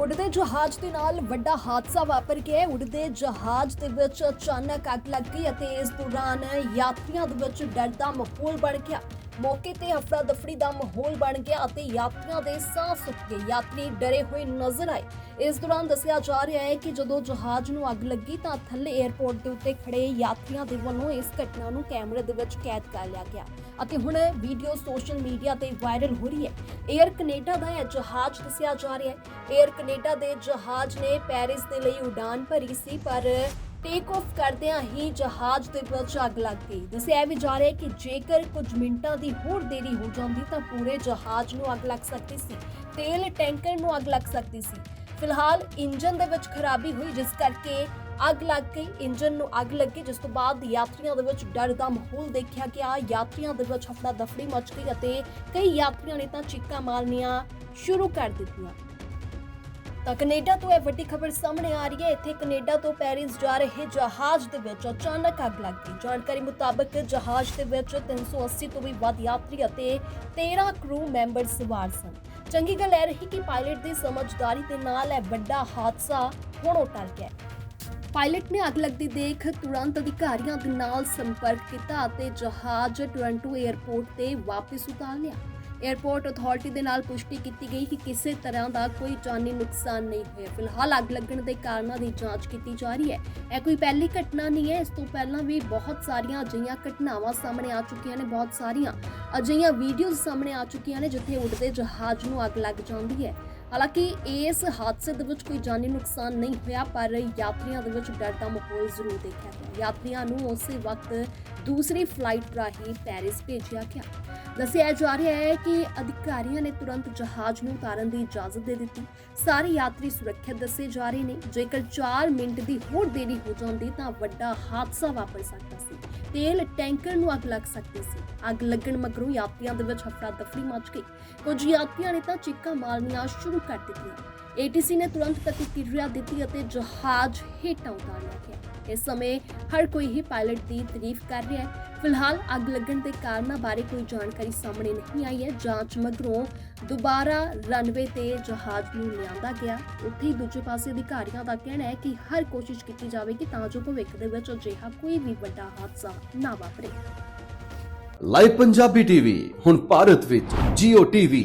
ਉੱਡਦੇ ਜਹਾਜ਼ ਦੇ ਨਾਲ ਵੱਡਾ ਹਾਦਸਾ ਵਾਪਰ ਗਿਆ ਉੱਡਦੇ ਜਹਾਜ਼ ਦੇ ਵਿੱਚ ਅਚਾਨਕ ਅੱਗ ਲੱਗ ਗਈ ਅਤੇ ਇਸ ਦੌਰਾਨ ਯਾਤਰੀਆਂ ਦੇ ਵਿੱਚ ਡਰ ਦਾ ਮਾਹੌਲ ਬਣ ਗਿਆ। ਮੌਕੇ ਤੇ ਹਫੜਾ ਦਫੜੀ ਦਾ ਮਾਹੌਲ ਬਣ ਗਿਆ ਅਤੇ ਯਾਤਰੀਆਂ ਦੇ ਸਾਹ ਸੁੱਕ ਗਏ। ਯਾਤਰੀ ਡਰੇ ਹੋਏ ਨਜ਼ਰ ਆਏ। ਇਸ ਦੌਰਾਨ ਦੱਸਿਆ ਜਾ ਰਿਹਾ ਹੈ ਕਿ ਜਦੋਂ ਜਹਾਜ਼ ਨੂੰ ਅੱਗ ਲੱਗੀ ਤਾਂ ਥੱਲੇ 에ਅਰਪੋਰਟ ਦੇ ਉੱਤੇ ਖੜੇ ਯਾਤਰੀਆਂ ਦੇ ਵੱਲੋਂ ਇਸ ਘਟਨਾ ਨੂੰ ਕੈਮਰੇ ਦੇ ਵਿੱਚ ਕੈਦ ਕਰ ਲਿਆ ਗਿਆ ਅਤੇ ਹੁਣ ਵੀਡੀਓ ਸੋਸ਼ਲ ਮੀਡੀਆ ਤੇ ਵਾਇਰਲ ਹੋ ਰਹੀ ਹੈ। 에ਅਰ ਕੈਨੇਡਾ ਦਾ ਇਹ ਜਹਾਜ਼ ਦੱਸਿਆ ਜਾ ਰਿਹਾ ਹੈ। 에ਅਰ ਕੈਨੇਡਾ ਦੇ ਜਹਾਜ਼ ਨੇ ਪੈਰਿਸ ਦੇ ਲਈ ਉਡਾਨ ਭਰੀ ਸੀ, ਪਰ ਟੇਕ ਆਫ ਕਰਦਿਆਂ ਹੀ ਜਹਾਜ਼ ਦੇ ਵਿੱਚ ਅੱਗ ਲੱਗ ਗਈ। ਦੱਸਿਆ ਵੀ ਜਾ ਰਿਹਾ ਹੈ ਕਿ ਜੇਕਰ ਕੁਝ ਮਿੰਟਾਂ ਦੀ ਹੋਰ ਦੇਰੀ ਹੋ ਜਾਂਦੀ ਤਾਂ ਪੂਰੇ ਜਹਾਜ਼ ਨੂੰ ਅੱਗ ਲੱਗ ਸਕਦੀ ਸੀ। ਤੇਲ ਟੈਂਕਰ ਨੂੰ ਅੱਗ ਲੱਗ ਸਕਦੀ ਸੀ। ਫਿਲਹਾਲ ਇੰਜਨ ਦੇ ਵਿੱਚ ਖਰਾਬੀ ਹੋਈ, ਜਿਸ ਕਰਕੇ ਅੱਗ ਲੱਗ ਗਈ। ਇੰਜਨ ਨੂੰ ਅੱਗ ਲੱਗੀ, ਜਿਸ ਤੋਂ ਬਾਅਦ ਯਾਤਰੀਆਂ ਦੇ ਵਿੱਚ ਡਰ ਦਾ ਮਾਹੌਲ ਦੇਖਿਆ ਗਿਆ। ਯਾਤਰੀਆਂ ਦੇ ਵਿੱਚ ਹਫੜਾ ਦਫੜੀ ਮਚ ਗਈ ਅਤੇ ਕਈ ਯਾਤਰੀਆਂ ਨੇ ਤਾਂ ਚੀਕਾਂ ਮਾਰਨੀਆਂ ਸ਼ੁਰੂ ਕਰ ਦਿੱਤੀਆਂ। ਤਾਂ ਕੈਨੇਡਾ ਤੋਂ ਇਹ ਵੱਡੀ ਖਬਰ ਸਾਹਮਣੇ ਆ ਰਹੀ ਹੈ। ਇੱਥੇ ਕੈਨੇਡਾ ਤੋਂ ਪੈਰਿਸ ਜਾ ਰਹੇ ਜਹਾਜ਼ ਦੇ ਵਿੱਚ ਅਚਾਨਕ ਅੱਗ ਲੱਗ ਗਈ। ਜਾਣਕਾਰੀ ਮੁਤਾਬਕ ਜਹਾਜ਼ ਦੇ ਵਿੱਚ 380 ਤੋਂ ਵੀ ਵੱਧ ਯਾਤਰੀ ਅਤੇ 13 ਕਰੂ ਮੈਂਬਰ ਸਵਾਰ ਸਨ। ਚੰਗੀ ਗੱਲ ਇਹ ਰਹੀ ਕਿ ਪਾਇਲਟ ਦੀ ਸਮਝਦਾਰੀ ਦੇ ਨਾਲ ਇਹ ਵੱਡਾ ਹਾਦਸਾ ਹੁਣ ਟਲ ਗਿਆ ਪਾਇਲਟ ਨੇ ਅੱਗ ਲੱਗਦੀ ਦੇਖ ਤੁਰੰਤ ਅਧਿਕਾਰੀਆਂ ਦੇ ਨਾਲ ਸੰਪਰਕ ਕੀਤਾ ਅਤੇ ਜਹਾਜ਼ ਟੋਰਾਂਟੋ 에ਅਰਪੋਰਟ ਤੇ ਵਾਪਸ ਉਤਾਰ ਲਿਆ। 에ਅਰਪੋਰਟ ਅਥਾਰਟੀ ਦੇ ਨਾਲ ਪੁਸ਼ਟੀ ਕੀਤੀ ਗਈ ਕਿ ਕਿਸੇ ਤਰ੍ਹਾਂ ਦਾ ਕੋਈ ਜਾਨੀ ਨੁਕਸਾਨ ਨਹੀਂ ਹੋਇਆ। ਫਿਲਹਾਲ ਅੱਗ ਲੱਗਣ ਦੇ ਕਾਰਨਾਂ ਦੀ ਜਾਂਚ ਕੀਤੀ ਜਾ ਰਹੀ ਹੈ। ਇਹ ਕੋਈ ਪਹਿਲੀ ਘਟਨਾ ਨਹੀਂ ਹੈ। ਇਸ ਤੋਂ ਪਹਿਲਾਂ ਵੀ ਬਹੁਤ ਸਾਰੀਆਂ ਅਜਿਹੀਆਂ ਘਟਨਾਵਾਂ ਸਾਹਮਣੇ ਆ ਚੁੱਕੀਆਂ ਨੇ, ਬਹੁਤ ਸਾਰੀਆਂ ਅਜਿਹੀਆਂ ਵੀਡੀਓਜ਼ ਸਾਹਮਣੇ ਆ ਚੁੱਕੀਆਂ ਨੇ ਜਿੱਥੇ ਉੱਡਦੇ ਜਹਾਜ਼ ਨੂੰ ਅੱਗ ਲੱਗ ਜਾਂਦੀ ਹੈ। ਹਾਲਾਂਕਿ ਇਸ ਹਾਦਸੇ ਦੇ ਵਿੱਚ ਕੋਈ ਜਾਨੀ ਨੁਕਸਾਨ ਨਹੀਂ ਹੋਇਆ, ਪਰ ਯਾਤਰੀਆਂ ਦੇ ਵਿੱਚ ਡਰ ਦਾ ਮਾਹੌਲ ਜ਼ਰੂਰ ਦੇਖਿਆ ਗਿਆ। ਯਾਤਰੀਆਂ ਨੂੰ ਉਸੇ ਵਕਤ ਦੂਸਰੀ ਫਲਾਈਟ ਰਾਹੀਂ ਪੈਰਿਸ ਭੇਜਿਆ ਗਿਆ। ਦੱਸਿਆ ਜਾ ਰਿਹਾ ਹੈ ਕਿ ਅਧਿਕਾਰੀਆਂ ਨੇ ਤੁਰੰਤ ਜਹਾਜ਼ ਨੂੰ ਉਤਾਰਨ ਦੀ ਇਜਾਜ਼ਤ ਦੇ ਦਿੱਤੀ। ਸਾਰੇ ਯਾਤਰੀ ਸੁਰੱਖਿਅਤ ਦੱਸੇ ਜਾ ਰਹੇ ਨੇ। ਜੇਕਰ 4 ਮਿੰਟ ਦੀ ਹੋਰ ਦੇਰੀ ਹੋ ਜਾਂਦੀ ਤਾਂ ਵੱਡਾ ਹਾਦਸਾ ਵਾਪਰ ਸਕਦਾ ਸੀ। ਤੇਲ ਟੈਂਕਰ ਨੂੰ ਅੱਗ ਲੱਗ ਸਕਦੀ ਸੀ। ਅੱਗ ਲੱਗਣ ਮਗਰੋਂ ਯਾਤਰੀਆਂ ਦੇ ਵਿੱਚ ਹਫੜਾ ਦਫੜੀ ਮਚ ਗਈ। ਕੁਝ ਯਾਤਰੀਆਂ ਨੇ ਤਾਂ ਚੀਕਾਂ ਮਾਰਨੀਆਂ ਸ਼ੁਰੂ ਕਰ ਦਿੱਤੀਆਂ। ਏਟੀਸੀ ਨੇ ਤੁਰੰਤ ਪ੍ਰਤੀਕਿਰਿਆ ਦਿੱਤੀ ਅਤੇ ਜਹਾਜ਼ ਹੇਠਾਂ ਉਤਾਰ ਲਿਆ ਗਿਆ ਇਸ ਸਮੇਂ ਹਰ ਕੋਈ ਹੀ ਪਾਇਲਟ ਦੀ ਤਾਰੀਫ ਕਰ ਰਿਹਾ ਹੈ। ਫਿਲਹਾਲ ਅੱਗ ਲੱਗਣ ਦੇ ਕਾਰਨਾਂ ਬਾਰੇ ਕੋਈ ਜਾਣਕਾਰੀ ਸਾਹਮਣੇ ਨਹੀਂ ਆਈ ਹੈ। ਜਾਂਚ ਮਗਰੋਂ ਦੁਬਾਰਾ ਰਨਵੇ ਤੇ ਜਹਾਜ਼ ਨੂੰ ਲਿਆਂਦਾ ਗਿਆ। ਉੱਥੇ ਹੀ ਦੂਜੇ ਪਾਸੇ ਅਧਿਕਾਰੀਆਂ ਦਾ ਕਹਿਣਾ ਹੈ ਕਿ ਹਰ ਕੋਸ਼ਿਸ਼ ਕੀਤੀ ਜਾਵੇਗੀ ਤਾਂ ਜੋ ਭਵਿੱਖ ਦੇ ਵਿੱਚ ਅਜਿਹਾ ਕੋਈ ਵੀ ਵੱਡਾ ਹਾਦਸਾ ਨਾ ਵਾਪਰੇ। ਲਾਈਵ ਪੰਜਾਬੀ ਟੀਵੀ ਹੁਣ ਭਾਰਤ ਵਿੱਚ Jio TV,